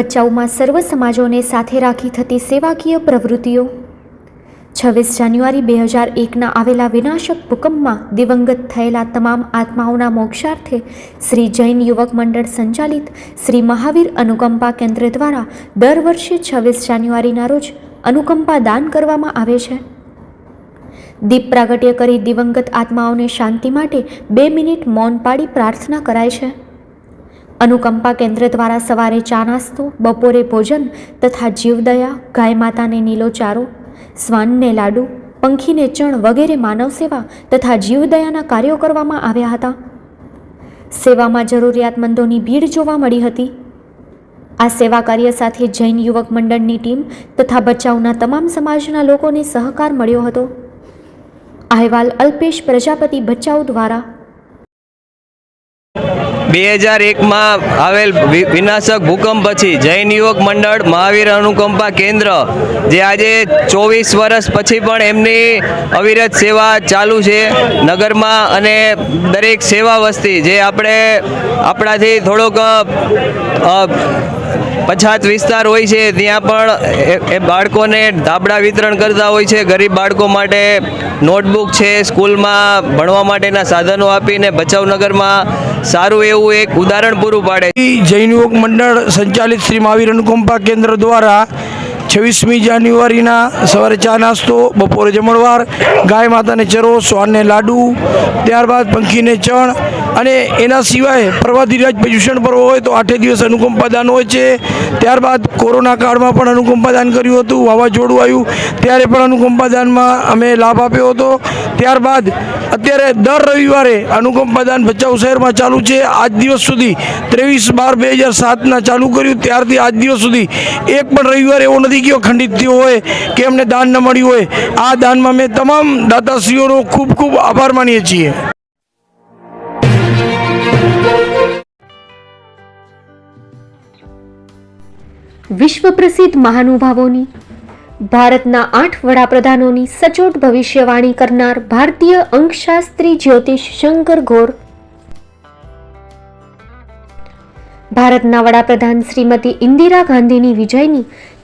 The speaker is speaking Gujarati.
ભચાઉમાં સર્વ સમાજોને સાથે રાખી થતી સેવાકીય પ્રવૃત્તિઓ. છવ્વીસ જાન્યુઆરી બે હજાર એકના આવેલા વિનાશક ભૂકંપમાં દિવંગત થયેલા તમામ આત્માઓના મોક્ષાર્થે શ્રી જૈન યુવક મંડળ સંચાલિત શ્રી મહાવીર અનુકંપા કેન્દ્ર દ્વારા દર વર્ષે છવ્વીસ જાન્યુઆરીના રોજ અનુકંપા દાન કરવામાં આવે છે. દીપ પ્રાગટ્ય કરી દિવંગત આત્માઓને શાંતિ માટે બે મિનિટ મૌન પાડી પ્રાર્થના કરાય છે. અનુકંપા કેન્દ્ર દ્વારા સવારે ચા નાસ્તો, બપોરે ભોજન તથા જીવદયા, ગાય માતાને નીલો ચારો, શ્વાનને લાડુ, પંખીને ચણ વગેરે માનવ સેવા તથા જીવદયાના કાર્યો કરવામાં આવ્યા હતા. સેવામાં જરૂરિયાતમંદોની ભીડ જોવા મળી હતી. આ સેવા કાર્ય સાથે જૈન યુવક મંડળની ટીમ તથા બચાવના તમામ સમાજના લોકોને સહકાર મળ્યો હતો. અહેવાલ અલ્પેશ પ્રજાપતિ બચાવ દ્વારા બે હજાર એકમાં આવેલ વિનાશક ભૂકંપ પછી જૈન યુવક મંડળ, મહાવીર અનુકંપા કેન્દ્ર, જે આજે ચોવીસ વર્ષ પછી પણ એમની અવિરત સેવા ચાલુ છે. નગરમાં અને દરેક સેવા વસ્તી જે આપણે આપણાથી થોડોક પછાત વિસ્તાર હોય છે, ત્યાં પણ એ- બાળકોને ધાબળા વિતરણ કરતા હોય છે. ગરીબ બાળકો માટે નોટબુક છે, સ્કૂલમાં ભણવા માટેના સાધનો આપીને ભચાઉનગરમાં સારું એવું એક ઉદાહરણ પૂરું પાડે જૈન યુવક મંડળ સંચાલિત શ્રી મહાવીર અનુકંપા કેન્દ્ર દ્વારા છવ્વીસમી જાન્યુઆરીના સવારે ચા નાસ્તો, બપોરે જમણવાર, ગાય માતાને ચરો, સ્વાનને લાડુ, ત્યારબાદ પંખીને ચણ અને એના સિવાય પ્રવાધીરાજ પર્યુષણ પર્વ હોય તો આઠે દિવસ અનુકંપાદાન હોય છે. ત્યારબાદ કોરોના કાળમાં પણ અનુકંપાદાન કર્યું હતું, વાવાઝોડું આવ્યું, ત્યારે પણ અનુકંપાદાનમાં અમે લાભ આપ્યો હતો. ત્યારબાદ અત્યારે દર રવિવારે અનુકંપાદાન ભચાઉ શહેરમાં ચાલુ છે. આજ દિવસ સુધી ત્રેવીસ બાર બે હજાર સાતના ચાલુ કર્યું. ત્યારથી આજ દિવસ સુધી એક પણ રવિવાર એવો નથી ગયો, ખંડિત થયો હોય, કે એમને દાન ન મળ્યું હોય, આ દાનમાં મેં તમામ દાતાશ્રીઓનો ખૂબ ખૂબ આભાર માનીએ છીએ. વિશ્વ પ્રસિદ્ધ મહાનુભાવોની, ભારતના આઠ વડાપ્રધાનોની સચોટ ભવિષ્યવાણી કરનાર ભારતીય અંકશાસ્ત્રી જ્યોતિષ શંકર ઘોર ભારતના વડાપ્રધાન શ્રીમતી ઇન્દિરા ગાંધીની વિજયની